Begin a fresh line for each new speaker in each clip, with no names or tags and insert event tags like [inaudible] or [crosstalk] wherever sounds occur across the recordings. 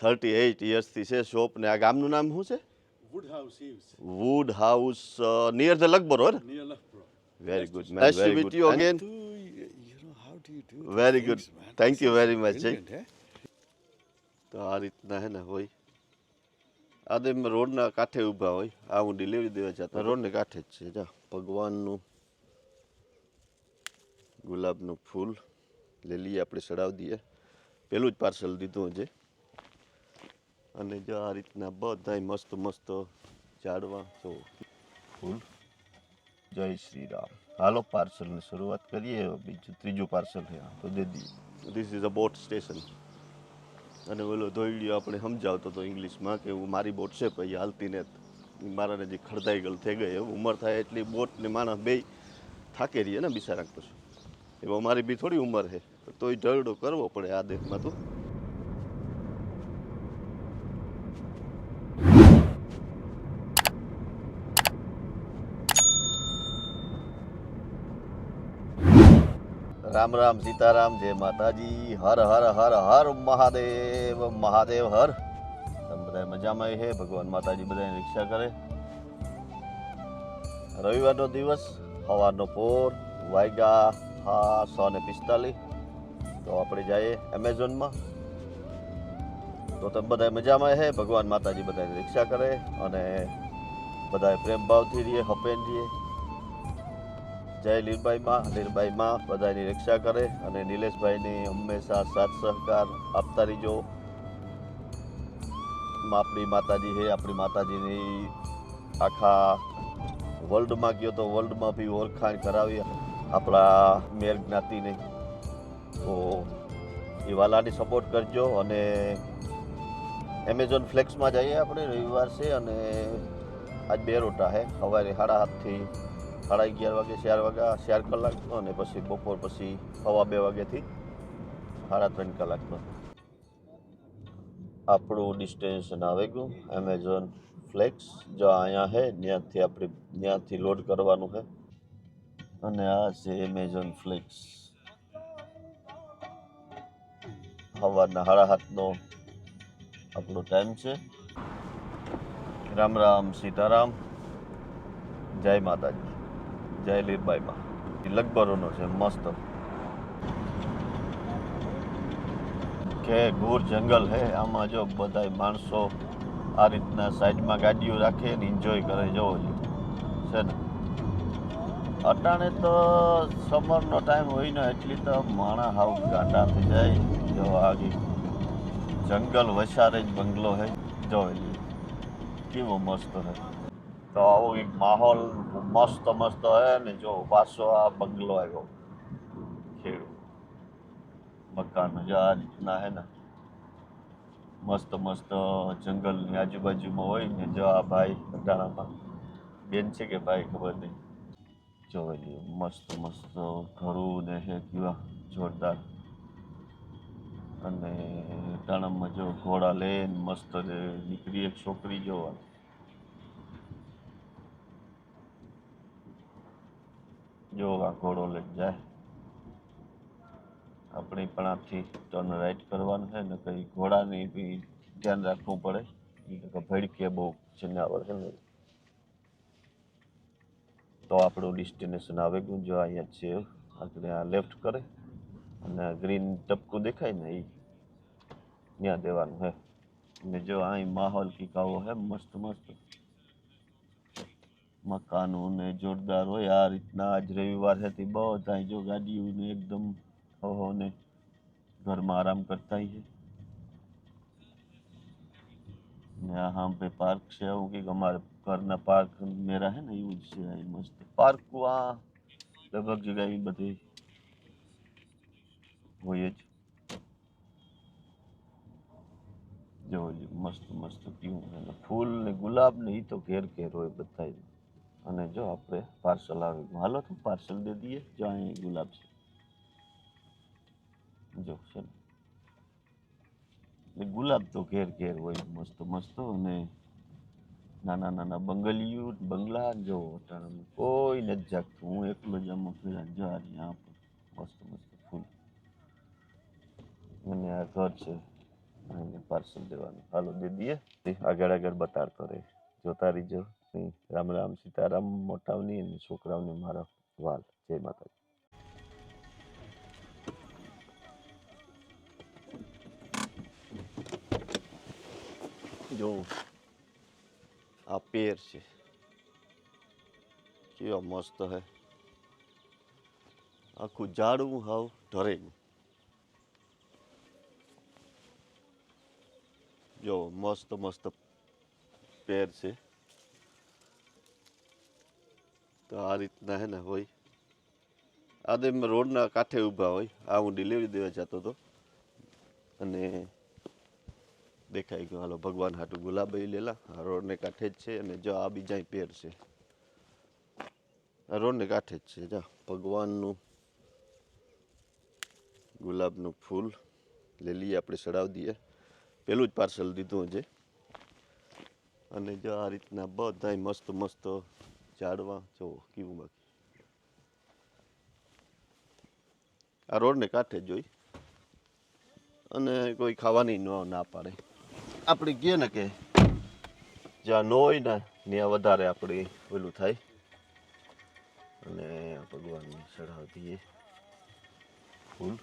Thirty eight યર્સથી છે shop ને. આ ગામનું નામ શું છે?
Woodhouse
wood house
near
the Loughborough ને? Very good man very
good you again very good thank you very much?
તો આ રીતના હે ને હોય. આ તો એમ રોડના કાંઠે ઊભા હોય. આ હું ડિલિવરી દેવા જતા રોડને કાંઠે જ છે જા. ભગવાનનું ગુલાબનું ફૂલ. લઈએ આપણે ચડાવી દઈએ. પેલું જ પાર્સલ દીધું છે અને જો આ રીતના બધાય મસ્ત મસ્ત ઝાડવા, જો. ફૂલ જય શ્રી રામ. હાલો, પાર્સલની શરૂઆત કરીએ. બીજું, ત્રીજું પાર્સલ છે. તો દે દઈએ this is a boat station અને ઓલો ધોઈડિયો આપણે સમજાવતો હતો ઇંગ્લિશમાં કે હું મારી બોટ છે પછી હાલતી ને મારાને જે ખડદાઈ ગયેલ થઈ ગઈ. ઉંમર થાય એટલી બોટ ને માણસ બે થાકે રહીએ ને બિચારા પછી. એમાં મારી બી થોડી ઉંમર છે. તોય ઢળડો કરવો પડે આ દેશમાં તો. રામ રામ સીતારામ, જય માતાજી, હર હર હર હર મહાદેવ મહાદેવ હર. તમે બધા મજામાં છે ભગવાન માતાજી બધાની રિક્ષા કરે. રવિવારનો દિવસ સવારનો પોર, વાયગા, હા, સો ને પિસ્તાલીસ. તો આપણે જઈએ એમેઝોનમાં. તો તમે બધા મજામાં છે ભગવાન માતાજી બધાની રિક્ષા કરે અને બધાએ પ્રેમ ભાવથી રહીએ હપેન રહીએ. જય લીરબાઈમાં લીરબાઈમાં બધાની રક્ષા કરે અને નિલેશભાઈની હંમેશા સાથ સહકાર આપતા રહીજો. આપણી માતાજી છે આપણી માતાજીની આખા વર્લ્ડમાં ગયો તો વર્લ્ડમાં બી ઓળખાણ કરાવી આપણા મેર જ્ઞાતિને. તો એ વાલાની સપોર્ટ કરજો અને એમેઝોન ફ્લેક્સમાં જઈએ આપણે, રવિવાર છે અને આજ બે રોટા છે સવારે સાડા આઠથી સાડા અગિયાર વાગે, ચાર વાગ્યા ચાર કલાકનો અને પછી બપોર પછી સવા બે વાગ્યાથી સાડા ત્રણ કલાકનો આપણું ડિસ્ટેન્શન આવે ગયું એમેઝોન ફ્લેક્સ જો અહીંયા છે ત્યાંથી આપણે, ત્યાંથી લોડ કરવાનું છે અને આ છે એમેઝોન ફ્લેક્સ સવારના સાડા સાતનો આપણો ટાઈમ છે. રામ રામ સીતારામ. જય માતાજી. જય લીરબાઈમાં. લગભરોનો છે, મસ્ત. કે ગુર જંગલ હે, આમાં જો બધાય માણસો આ રીતના સાઈડમાં ગાડીઓ રાખે ને એન્જોય કરે, જવો જોઈએ છે ને? અટાણે તો સમરનો ટાઈમ હોય ને, એટલી તો માણા હાવ ગાંડા થઈ જાય. જો આગી જંગલ વસારે જ બંગલો હે. જો કેવો મસ્ત હે. તો આવો એક માહોલ મસ્ત મસ્ત હે ને, જો, પાછો આ બંગલો આવ્યો. ખેડૂ મકાન જો આ રીતના હે ને. મસ્ત મસ્ત જંગલની આજુબાજુમાં હોય ને, જો આ ભાઈ અઢાણામાં બેન છે કે ભાઈ, ખબર નહીં. જો એલી મસ્ત મસ્ત ઘરું ને હે કેવા જોરદાર. અને ટાણામાં જો ઘોડા લઈને મસ્ત દીકરી એક છોકરી જોવા. જો આ ઘોડો લઈ જાય. આપણે પણ આથી ટર્ન રાઈટ કરવાનું છે ને કઈ ઘોડાની બી ધ્યાન રાખવું પડે. ભડકે બહુ જનાવર છે ને. તો આપણું ડેસ્ટિનેશન આવે ગયું. જો અહીંયા છે આપણે આ લેફ્ટ કરે. અને ગ્રીન ટપકું દેખાય ને એ ત્યાં દેવાનું હે ને જો અહીં માહોલ કી કાવો હે મસ્ત મસ્ત. મકાનો ને જોરદાર હોય આ રીતના આજ રવિવાર છે તે બધા જો ગાડીઓ ને એકદમ ઓહો ને ઘરમાં આરામ કરતા છે ને આ હામ પે પાર્ક છે એવું કંઈક અમારે ઘરના પાર્ક મેરા હે ને એવું જ છે અહીં મસ્ત પાર્ક આ લગભગ જગ્યાએ બધી હોય જ જો ઓલી મસ્ત મસ્ત પીવું અને ફૂલ ને ગુલાબ ને એ તો ઘેર ઘેર હોય બધા અને જો આપણે પાર્સલ આવી હાલો તો પાર્સલ દે દઈએ. જો અહીં ગુલાબ છે. જો છે ગુલાબ તો ઘેર ઘેર હોય મસ્ત મસ્ત અને નાના નાના બંગલિયું બંગલા જો અટાણામાં કોઈ નથી જાગતું. હું એકલો જ આમાં ફેરા જા અહીંયા મસ્ત મસ્ત ફૂલ. અને આ ઘર છે. એને પાર્સલ દેવાનું. હાલો દે દઈએ. આગળ આગળ બતાડતો રહે. જોતા રહીજો નહીં રામ રામ સીતારામ મોટાવની અને છોકરાઓને મારા વાલ. જય માતાજી. જો, આ પેર છે. કેવા મસ્ત હે. આખું ઝાડવું હાવ ઢરેલું. જો, મસ્ત મસ્ત પેર છે. તો આ રીતના હે ને હોય. આ તો રોડના કાંઠે ઊભા હોય. આ હું ડિલિવરી દેવા જતો હતો. અને દેખાઈ ગયો, હાલો, ભગવાન હાટું ગુલાબ લેલા. આ રોડને કાંઠે જ છે અને જો આ બીજા પેર છે. આ રોડને કાંઠે જ છે. જા, ભગવાનનું ગુલાબનું ફૂલ લઈ લઈએ, આપણે ચડાવી દઈએ. પેલું જ પાર્સલ દીધું છે અને જો આ રીતના બધાય મસ્ત મસ્ત ઝાડવા જો, કેવું બાકી? આ રોડને કાંઠે જોઈ. અને કોઈ ખાવાની ન, ના પાડે. આપણે કહે ને કે જ્યાં ન હોય ને, ત્યાં વધારે આપણે પેલું થાય. અને ભગવાનને ચઢાવી દઈએ. ફૂલ.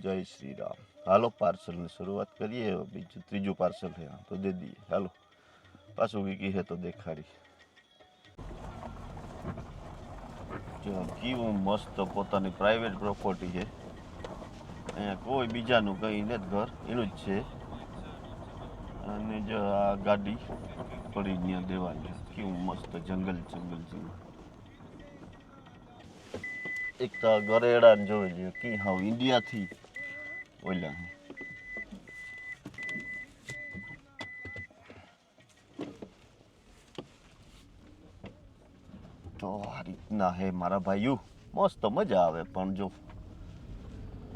જય શ્રી રામ. હાલો, પાર્સલની શરૂઆત કરીએ. બીજું, ત્રીજું પાર્સલ છે તો દે દઈએ. હાલો. પાછું કી હે તો દેખાડી. કેવું મસ્ત પોતાની પ્રાઇવેટ પ્રોપર્ટી છે. અહીંયા કોઈ બીજાનું કંઈ નથી ઘર, એનું જ છે. અને જો આ ગાડી પડી ત્યાં દેવાની. કેવું મસ્ત જંગલ જંગલ છે એક તો ગરેડા જોઈ લ્યો કે હાવ ઇન્ડિયાથી ઓલા તો આ રીતના હે મારા ભાઈઓ, મસ્ત મજા આવે પણ જો.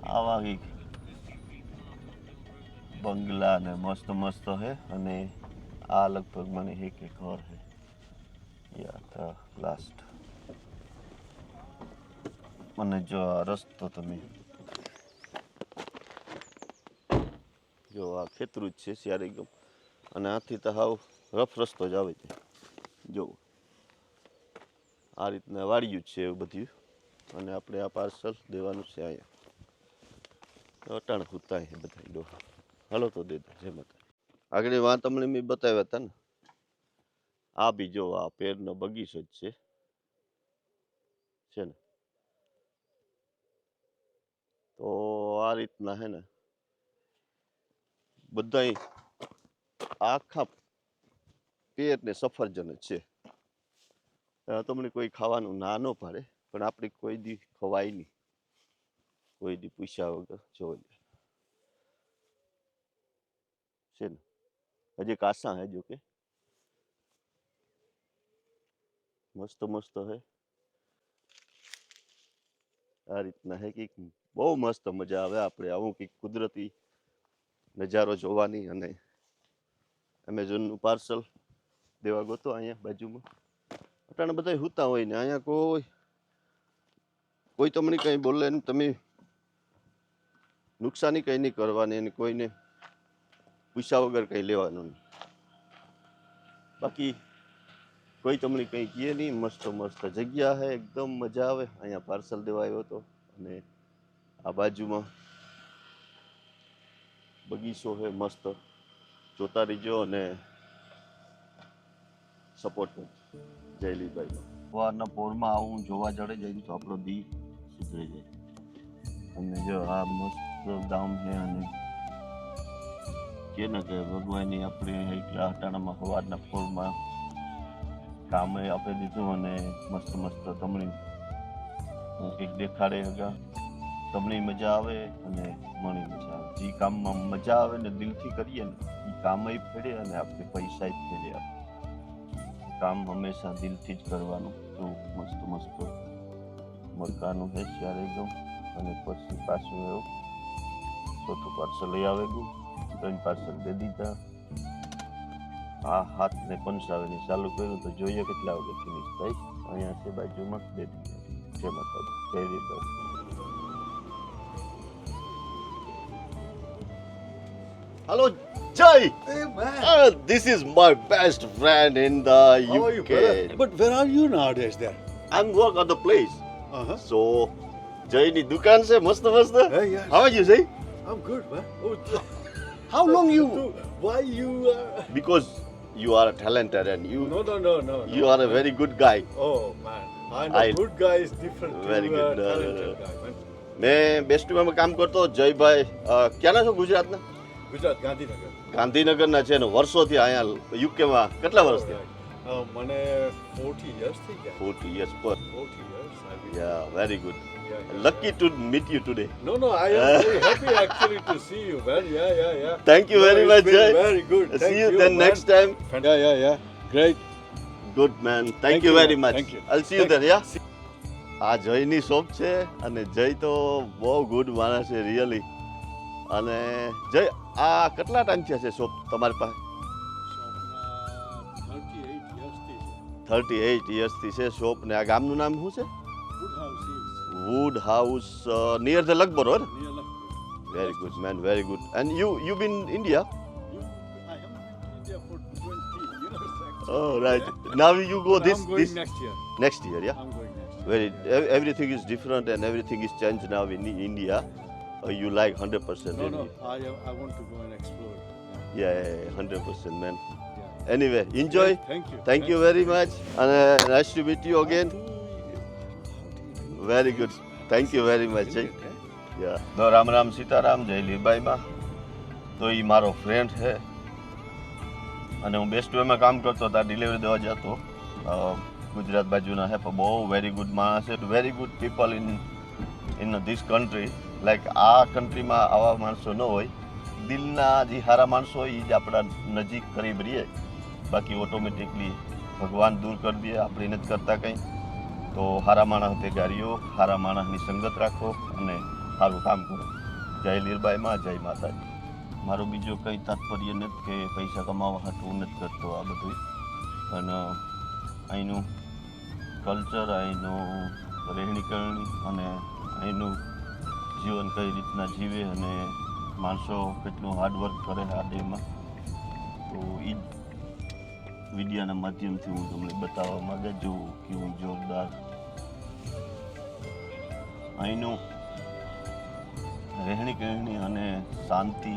આવા બંગલા ને મસ્ત મસ્ત હે અને આ લગભગ મને એક એક ઘર હે. યા લાસ્ટ મને જો આ રસ્તો તમે જો આ ખેતરું જ છે સિયારે ગમ. અને આથી તો હાવ રફ રસ્તો જ આવે છે. જો. આ રીતના વાળ્યું જ છે એવું બધું. અને આપણે આ પાર્સલ દેવાનું છે અહીંયા. અટાણ ખૂતા છે બધા ડોહા. હાલો તો દે દો, જય માતા આગળ વાં તમને મેં બતાવ્યા હતા ને. આ બી જો આ પેરનો બગીચો જ છે. છે ને? તો આ રીતના હે ને બધાય આખા પેર ને સફરજન છે. તમને કોઈ ખાવાનું ના ન પાડે, પણ આપણે કોઈ દી ખવાય નહીં. કોઈ દી પૂછ્યા વગર જોઈ છે ને? હજી કાસા હે જો કે? મસ્ત મસ્ત હે. આ રીતના હે કે બહુ મસ્ત મજા આવે આપણે આવું કંઈક કુદરતી નજારો જોવાની અને એમેઝોનનું પાર્સલ દેવા ગોતો અહીંયા બાજુમાં. અટાણે બધા સુતા હોય ને, અહીંયા કોઈ કોઈ તમને કંઈ બોલે ને, તમે નુકસાની કંઈ નહીં કરવાની અને કોઈને પૂછ્યા વગર કંઈ લેવાનું નહીં. બાકી કોઈ તમને કંઈ કહે નહીં, મસ્ત મસ્ત જગ્યા છે એકદમ મજા આવે. અહીંયા પાર્સલ દેવા આવ્યો હતો અને આ બાજુમાં બગીચો છે મસ્ત. જોતા રહીજો અને સપોર્ટ જયલીભાઈ સવારના પોરમાં આવું જોવા જડે જાય તો આપણો દી સુધરી જાય. અને જો આ મસ્ત ગામ છે અને કે ને કે ભગવાનની આપણે અટાણામાં સવારના પોરમાં કામે આપી દીધું અને મસ્ત મસ્ત તમણી કંઈક દેખાડે હગા તમને મજા આવે અને મને મજા આવે. જે કામમાં મજા આવે ને દિલથી કરીએ ને, એ કામ ફેડે અને આપણે પૈસા ફેડે આપણે. કામ હંમેશા દિલથી જ કરવાનું તો મસ્ત મસ્ત મરકાનું છે ત્યારે ગમ અને પછી પાછું એવું ચોથું પાર્સલ લઈ આવે ગયું ત્રણ પાર્સલ દે દીધા. આ હાથને પંચાવીને ચાલુ કર્યું તો જોઈએ કેટલા વાગે ફિનિશ થાય. અહીંયા છે બાજુમાં દે દીધા જે મતલબ પહેરી રીતભાઈ Hello, Jay.
Hey man.
Uh, this is my best friend in the
How are you,
UK.
brother? But where are you nowadays there?
I'm work on the place.
Uh-huh.
So, જયની દુકાન છે મસ્ત મસ્ત
Hey, yeah.
How are you, Jay?
I'm good, man. Oh, [laughs]
How long you?
Why you are...
Because you are talented and you
No, no, no, no.
you
no.
are a very good guy.
Oh, man. I know
I-
good guy is different to
Very
uh,
good. No, no,
talented
no.
guy, man.
મેં best માં કામ કરતો જયભાઈ અ, ક્યાંના છો ગુજરાતના
ગુજરાત ગાંધીનગર
ગાંધીનગરના છે ને વર્ષોથી અહીંયા યુકેમાં કેટલા વર્ષ થયા
Uh, મને 40 years થઈ ગયા
ફોર્ટી યર્સ પર
40 years I've been yeah very
good lucky to meet you
today. No, no, I am very happy actually to see you, man. Yeah, yeah, yeah.
Thank you
No,
very
much
Jay
Very good.
See
Thank
you
you,
then
man.
Next time
Yeah, yeah, yeah. Great.
Good man
Thank
thank
you
you,
very.
Much
Thank you.
I see you then yeah આ જયની shop છે અને જય તો બહુ good માણસ છે really અને જય આ કેટલા ટાઈમ થયા છે શોપ તમારી પાસે
So, uh, 38 years થી
થર્ટી એઇટ યર્સથી છે શોપ ને આ ગામનું નામ શું છે વુડ હાઉસ નિયર ધ લગભગ બરોબર very good man very good and you you been India
You, I haven't been to India for 20 years actually.
Oh, right. Now you go this
I'm going
this
next year.
next year, yeah.
I'm going next year.
Very everything is different and everything is changed now in India. Uh, you like hundred percent.
No, no, I, I want to go and explore.
Yeah, yeah, yeah 100%, man.
Yeah.
Anyway, enjoy.
Yeah, Thank you.
Thank thank you very you. much, and uh, nice to meet you again. Very good. Thank you very much. eh? Yeah. તો રામ રામ સીતારામ જય લીરબાઈમાં તો એ મારો friend છે અને હું best વેમાં કામ કરતો ત્યાં ડિલિવરી દેવા જતો ગુજરાત બાજુના છે પણ બહુ વેરી ગુડ માણસ છે very good people in in this country like આ કન્ટ્રીમાં આવા માણસો ન હોય. દિલના જે સારા માણસો હોય એ જ આપણા નજીક કરીબ રહીએ. બાકી ઓટોમેટિકલી ભગવાન દૂર કરી દે, આપણે નથી કરતા કંઈ. તો સારા માણસ ભેગા રહ્યો સારા માણસની સંગત રાખો અને સારું કામ કરો. જય લીરબાઈમાં, જય માતાજી. મારો બીજો કંઈ તાત્પર્ય નથી કે પૈસા કમાવા હાટવું નથી કરતો આ બધું પણ અહીંનું કલ્ચર અહીંનું રહેણી કરણી અને અહીંનું જીવન કઈ રીતના જીવે અને માણસો કેટલું હાર્ડવર્ક કરે આ ડેમાં તો એ વિડિયાના માધ્યમથી હું તમને બતાવવા માંગે કે હું જોરદાર અહીંનું રહેણી કહેણી અને શાંતિ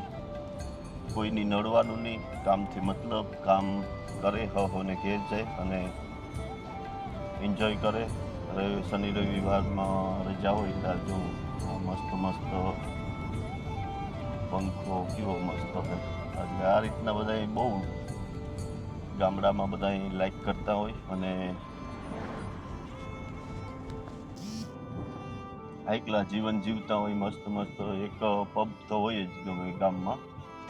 કોઈની નડવાનું નહીં, કામથી મતલબ કામ કરે હોને ઘેર જાય અને એન્જોય કરે. રવિ શનિ રવિવારમાં રજા હોય ત્યારે જો મસ્ત મસ્ત પંખો કેવો મસ્ત એટલે આ રીતના બધા બહુ ગામડામાં બધા લાઈક કરતા હોય અને એકલા જીવન જીવતા હોય મસ્ત મસ્ત એક પબ તો હોય જ ગમે ગામમાં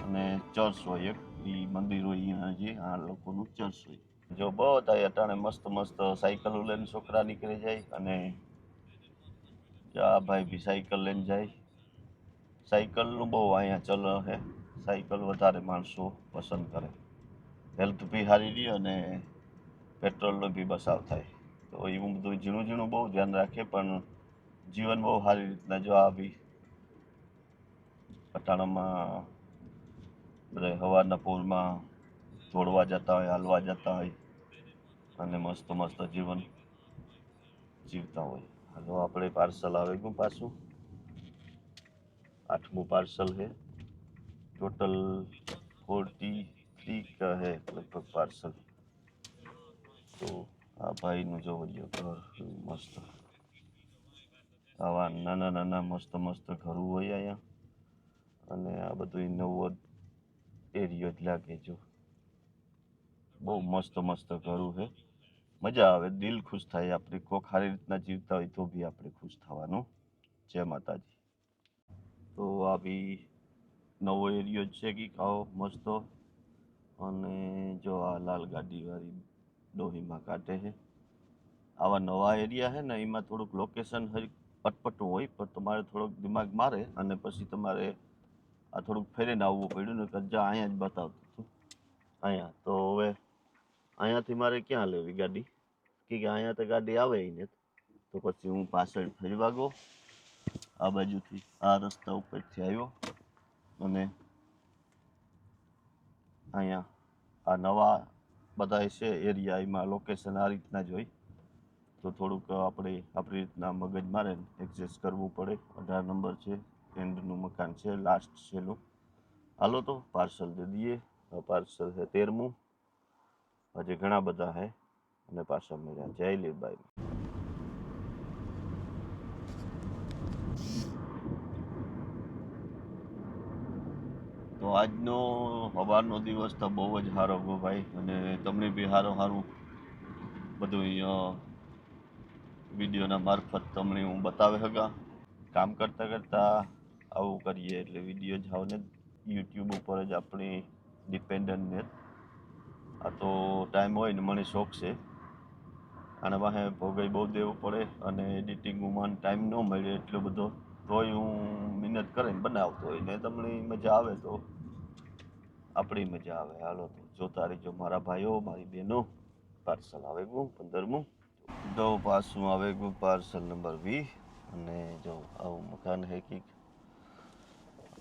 અને ચર્ચ હોય એક. એ મંદિર હોય અહીંયા જે આ લોકોનું ચર્ચ હોય. જો બધા અટાણે મસ્ત મસ્ત સાયકલો લઈને છોકરા નીકળી જાય અને આ ભાઈ બી સાયકલ લઈને જાય. સાયકલનું બહુ અહીંયા ચલ છે. સાયકલ વધારે માણસો પસંદ કરે. હેલ્થ બી સારી રહી અને પેટ્રોલનો બી બચાવ થાય. તો એવું બધું ઝીણું ઝીણું બહુ ધ્યાન રાખે, પણ જીવન બહુ સારી રીતના જો આ બી પટાણામાં બધા હવાના પૂરમાં દોડવા જતા હોય, હાલવા જતા હોય અને મસ્ત મસ્ત જીવન જીવતા હોય. આનું આપણે પાર્સલ આવે ગયું પાછું. આઠમું પાર્સલ છે. ટોટલ ફોર્ટી થ્રી કહે લગભગ પાર્સલ તો આ ભાઈનું જોવો ઘર, મસ્ત. આવા નાના નાના મસ્ત મસ્ત ઘરું હોય અહીંયા. અને આ બધું નવો એરિયો જ લાગે જો બહુ મસ્ત મસ્ત ઘરું છે. મજા આવે, દિલ ખુશ થાય આપણે કોક સારી રીતના જીવતા હોય તો બી આપણે ખુશ થવાનું. જય માતાજી. તો આ બી નવો એરિયો છે કે આવો મસ્ત. અને જો આ લાલ ગાડીવાળી ડોહીમાં કાઢે છે. આવા નવા એરિયા છે ને, એમાં થોડુંક લોકેશન હજી અટપટું હોય, પણ તમારે થોડોક દિમાગ મારે અને પછી તમારે આ થોડુંક ફેરીને આવવું પડ્યું ને કે જા અહીંયા જ બતાવતું હતું. અહીંયા, તો હવે અહીંયાથી મારે ક્યાં લેવી ગાડી? કે અહીંયા તો ગાડી આવે ને તો પછી હું પાછળ ફેરવા ગયો આ બાજુથી, આ રસ્તા ઉપરથી આવ્યો. અને અહીંયા આ નવા બધા છે એરિયા, એમાં લોકેશન આ રીતના જ હોય. તો થોડુંક આપણે આપણી રીતના મગજ મારે એડજસ્ટ કરવું પડે. અઢાર નંબર છે એન્ડનું મકાન છે લાસ્ટ છેલ્લું હાલો તો પાર્સલ દે દઈએ. પાર્સલ છે તેરમું. હજી ઘણા બધા છે અને પાછા મળ્યા. જય લીલબાઈ. તો આજનો સવારનો દિવસ તો બહુ જ સારો ગયો ભાઈ, અને તમને બી હારો સારું બધું વિડીયોના મારફત તમને હું બતાવે હગા કામ કરતાં કરતાં આવું કરીએ એટલે વીડિયો જ આવને યુટ્યુબ ઉપર જ આપણી ડિપેન્ડન્ટ ને આ તો ટાઈમ હોય ને મને શોખ છે. આના પાસે ભોગાઈ બહુ દેવું પડે અને એડિટિંગમાં ટાઈમ ન મળે એટલો બધો. તોય હું મહેનત કરીને બનાવતો હોય ને તમને મજા આવે તો. આપણી મજા આવે. હાલો તો જોતા રહીજો મારા ભાઈઓ, મારી બહેનો પાર્સલ આવે ગયું પંદરમું જો પાસું આવે ગયું પાર્સલ નંબર વી અને જો આવું મકાન હે કંઈક.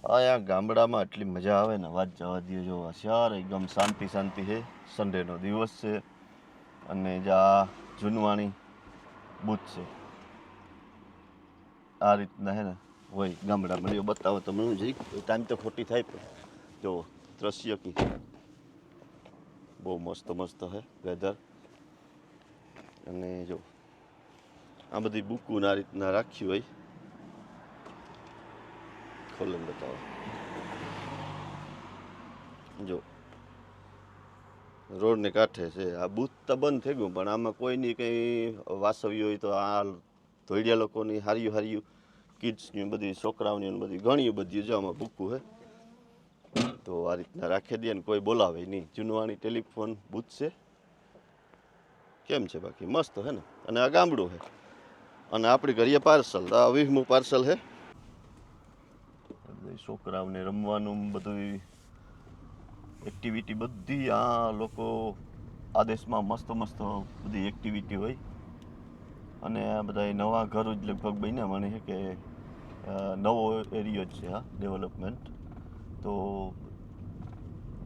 આ ગામડામાં એટલી મજા આવે ને, વાત જવા દે જો હોશિયાર એકદમ શાંતિ શાંતિ છે. સન્ડેનો દિવસ છે અને જે આ જૂનવાણી બુથ છે. આ રીતના હે ને, હોય ગામડામાં જો બતાવો તમને હું જઈ ટાઈમ તો ખોટી થાય પણ. જો, દ્રશ્ય કી. બહુ મસ્ત મસ્ત હે વેધર અને જો, આ બધી બુકું આ રીતના રાખ્યું હોય. ખોલન બતાવો જો. રોડને કાંઠે છે. આ બૂથ તો બંધ થઈ ગયું, પણ આમાં કોઈની કંઈ વાસવ્યું હોય તો આ ધોઈડિયા લોકોની હાર્યું હાર્યું, કિડ્સની બધી, છોકરાઓની બધી, ઘણી બધી જો આમાં બુકું હે. તો આ રીતના રાખી દે ને કોઈ બોલાવે નહીં. જૂનવાણી ટેલિફોન બૂથ છે. કેમ છે બાકી? મસ્ત હે ને? અને આ ગામડું છે અને આપણી ઘરે પાર્સલ. આ વીસમું પાર્સલ છે છોકરાઓને રમવાનું બધું એક્ટિવિટી બધી આ લોકો આ દેશમાં મસ્ત મસ્ત બધી એક્ટિવિટી હોય. અને આ બધા નવા ઘર જ લગભગ બન્યા મને છે કે નવો એરિયો જ છે આ ડેવલપમેન્ટ તો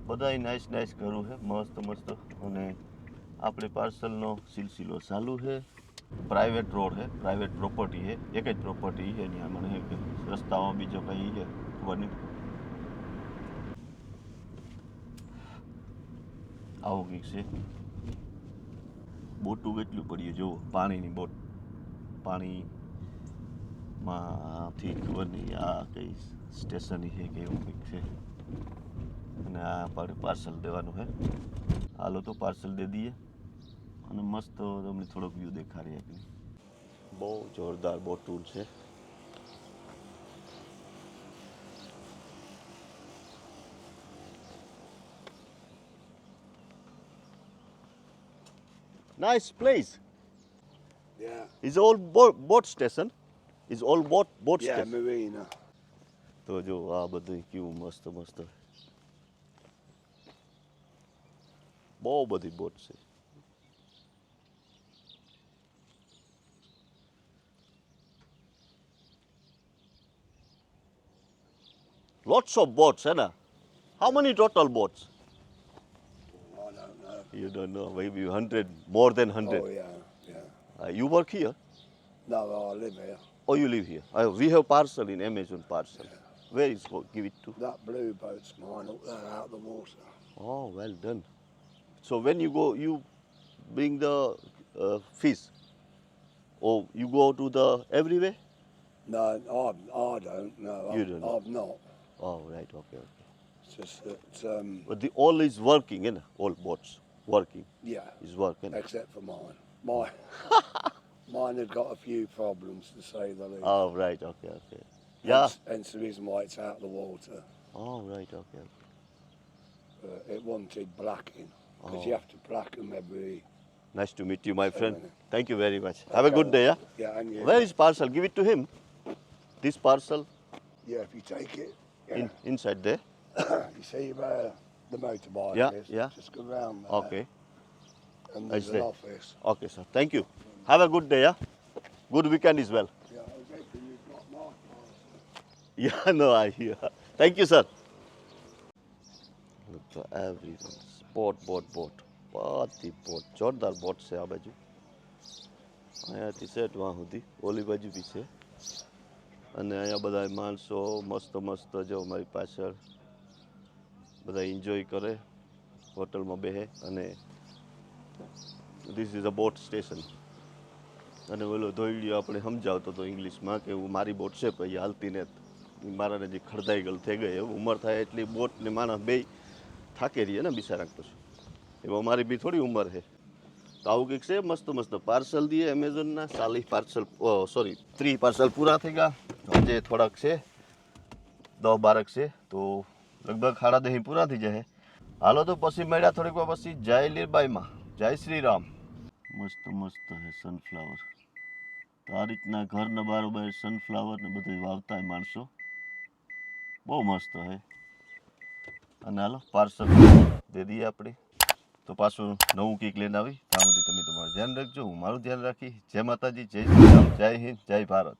બધાય નાઇસ નાઇસ ઘરું છે, મસ્ત મસ્ત. અને આપણે પાર્સલનો સિલસિલો ચાલુ છે. પ્રાઇવેટ રોડ છે પ્રાઇવેટ પ્રોપર્ટી છે, એક જ પ્રોપર્ટી છે ત્યાં મને રસ્તામાં બીજો કંઈ છે. બની આવું કંઈક છે. બોટું કેટલું પડ્યું જુઓ, પાણીની બોટ. પાણીમાંથી ખબર નહીં આ કઈ સ્ટેશન છે કે એવું કંઈક છે. અને આ પાર્સલ દેવાનું છે હાલો તો પાર્સલ દે દઈએ. અને મસ્ત તમને થોડોક વ્યૂ દેખાડીએ આપી બહુ જોરદાર બોટું છે. Nice place.
Yeah.
It's all boat, boat station. It's all boat boat
yeah,
station.
marina.
તો જો આ બધું કેવું મસ્ત મસ્ત બહુ બધી બોટ છે Lots of boats, Anna. How many total boats?
I don't know.
You don't know, maybe 100, more than 100.
Oh, yeah, yeah.
Uh, you work here?
No, I live here.
Or you live here? Uh, we have parcel in Amazon parcel. Where is go- give it to?
That blue boat's mine up there out the water.
Oh, well done. So when you go, you bring the uh, fish, or you go to the everywhere?
No, I, I don't know.
You
I've,
don't know.
I've not.
Oh, right, okay, okay.
It's just that, um,
But the all is working, you know, all boats working
yeah,
is working.
except for mine. Mine, [laughs] mine had got a few problems to say the least.
Oh, right, okay, okay. Yeah.
Hence, hence the reason why it's out of the water.
Oh, right, okay.
Uh, it wanted blacking because
Oh.
you have to black them every.
Nice to meet you, my friend. Thank you very much. Have a good day, yeah?
Yeah, and you.
Where is parcel? Give it to him. This parcel
Yeah, if you take it. Yeah.
in, inside there. [coughs]
you see where the motorbike
Yeah,
is?
yeah.
Just go round there.
Okay.
And
I
there's an
see.
office.
Okay, sir. Thank you. Have a good day, yeah? Good weekend as well.
Yeah, I reckon you've got my parcel. [laughs]
Yeah, no, I hear. Thank you, sir. તો every boat boat boat બધી boat જોરદાર boat છે આ બાજુ અહીંયાથી set વાં સુધી ઓલી બાજુ બી છે અને અહીંયા બધા માણસો મસ્ત મસ્ત જો મારી પાછળ બધા એન્જોય કરે, હોટલમાં બેહે અને this is a boat station અને ઓલો ધોઈડિયો આપણે સમજાવતો હતો ઇંગ્લિશમાં કે હું મારી બોટ છે પછી હાલતી ને મારાને જે ખડદાઈ ગયેલ થઈ ગઈ ઉંમર થાય એટલી બોટ ને માણસ બે થાકે રહીએ ને બિચારા પછી. એમાં મારી બી થોડી ઉંમર છે. તો આવું કંઈક છે, મસ્ત મસ્ત પાર્સલ દઈએ એમેઝોનના ચાલીસ પાર્સલ સોરી ત્રીસ પાર્સલ પૂરા થઈ ગયા. જે થોડાક છે, દસ બારક છે. તો લગભગ સાડા દહીં પૂરા થઈ જાય હાલો તો પછી મળ્યા થોડીક વાર પછી. જય લીરબાઈમાં જય શ્રી રામ મસ્ત મસ્ત હે સનફ્લાવર તો આ રીતના ઘરના બારોબાર સનફ્લાવર ને બધું વાવતા માણસો. બહુ મસ્ત હે. અને હાલો પાર્સલ દે દઈએ આપણે. તો પાછું નવું કીક લઈને આવી. ત્યાં સુધી તમે તમારું ધ્યાન રાખજો. હું મારું ધ્યાન રાખી જય માતાજી, જય શ્રી રામ જય હિન્દ, જય ભારત.